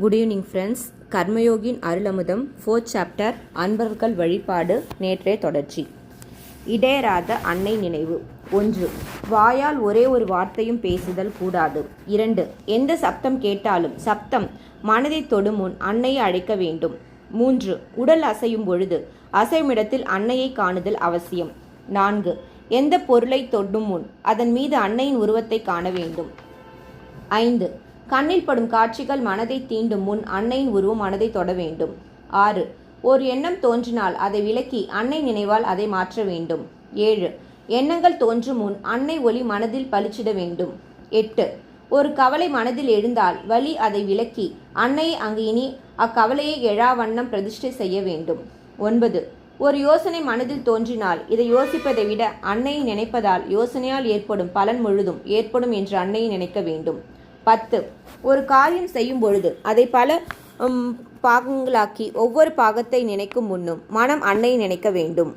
Good evening friends. Karmayogin Arulamudham fourth chapter அன்பர்கள் வழிபாடு நேற்றே தொடர்ச்சி. இடையராத அன்னை நினைவு. ஒன்று வாயால் ஒரே ஒரு வார்த்தையும் பேசுதல் கூடாது. இரண்டு எந்த சப்தம் கேட்டாலும் சப்தம் மனதை தொடும் முன் அன்னையை அழைக்க வேண்டும். மூன்று உடல் அசையும் பொழுது அசையும் இடத்தில் அன்னையை காணுதல் அவசியம். நான்கு எந்த பொருளை தொடும் முன் அதன் மீது அன்னையின் உருவத்தை காண வேண்டும். ஐந்து கண்ணில் படும் காட்சிகள் மனதை தீண்டும் முன் அன்னையின் உருவம் மனதை தொட வேண்டும். ஆறு ஒரு எண்ணம் தோன்றினால் அதை விலக்கி அன்னை நினைவால் அதை மாற்ற வேண்டும். ஏழு எண்ணங்கள் தோன்றும் முன் அன்னை ஒளி மனதில் பளிச்சிட வேண்டும். எட்டு ஒரு கவலை மனதில் எழுந்தால் வலி அதை விலக்கி அன்னையை அங்கு இனி அக்கவலையை எழா வண்ணம் பிரதிஷ்டை செய்ய வேண்டும். ஒன்பது ஒரு யோசனை மனதில் தோன்றினால் இதை யோசிப்பதை விட அன்னையை நினைப்பதால் யோசனையால் ஏற்படும் பலன் முழுதும் ஏற்படும் என்று அன்னையை நினைக்க வேண்டும். பத்து. ஒரு காரியம் செய்யும் பொழுது அதை பல பாகங்களாக்கி ஒவ்வொரு பாகத்தை நினைக்கும் முன்னும் மனம் அன்னையை நினைக்க வேண்டும்.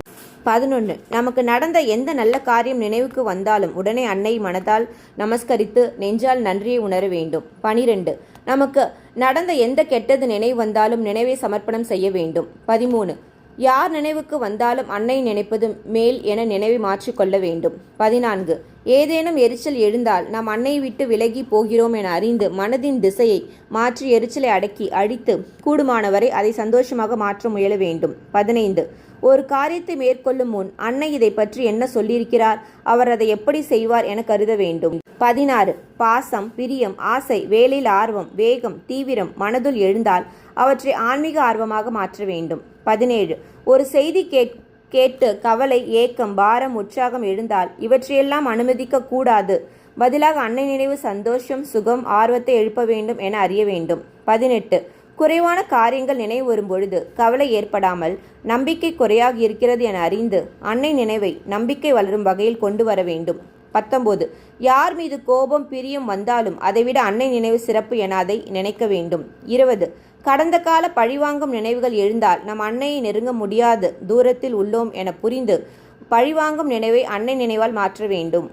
பதினொன்று நமக்கு நடந்த எந்த நல்ல காரியம் நினைவுக்கு வந்தாலும் உடனே அன்னை மனதால் நமஸ்கரித்து நெஞ்சால் நன்றியை உணர வேண்டும். பனிரெண்டு. நமக்கு நடந்த எந்த கெட்டது நினைவு வந்தாலும் நினைவை சமர்ப்பணம் செய்ய வேண்டும். பதிமூணு. யார் நினைவுக்கு வந்தாலும் அன்னை நினைப்பது மேல் என நினைவை மாற்றிக்கொள்ள வேண்டும். பதினான்கு. ஏதேனும் எரிச்சல் எழுந்தால் நாம் அன்னை விட்டு விலகி போகிறோம் என அறிந்து மனதின் திசையை மாற்றி எரிச்சலை அடக்கி அழித்து கூடுமானவரை அதை சந்தோஷமாக மாற்ற முயல வேண்டும். பதினைந்து. ஒரு காரியத்தை மேற்கொள்ளும் முன் அன்னை இதை பற்றி என்ன சொல்லியிருக்கிறார்? அவர் அதை எப்படி செய்வார் என கருத வேண்டும். பதினாறு. பாசம் பிரியம் ஆசை வேலையில் ஆர்வம் வேகம் தீவிரம் மனதுள் எழுந்தால் அவற்றை ஆன்மீக ஆர்வமாக மாற்ற வேண்டும். பதினேழு. ஒரு செய்தி கேட் கேட்டு கவலை ஏக்கம் பாரம் உற்சாகம் எழுந்தால் இவற்றையெல்லாம் அனுமதிக்க கூடாது. பதிலாக அன்னை நினைவு சந்தோஷம் சுகம் ஆர்வத்தை எழுப்ப வேண்டும் என அறிய வேண்டும். பதினெட்டு. குறைவான காரியங்கள் நினைவு வரும் பொழுது கவலை ஏற்படாமல் நம்பிக்கை குறையாக இருக்கிறது என அறிந்து அன்னை நினைவை நம்பிக்கை வளரும் வகையில் கொண்டு வர வேண்டும். பத்தொம்போது யார் மீது கோபம் பிரியம் வந்தாலும் அதைவிட அன்னை நினைவு சிறப்பு என அதை நினைக்க வேண்டும். இருபது. கடந்த கால பழிவாங்கும் நினைவுகள் எழுந்தால் நம் அன்னையை நெருங்க முடியாது. தூரத்தில் உள்ளோம் என புரிந்து பழிவாங்கும் நினைவை அன்னை நினைவால் மாற்ற வேண்டும்.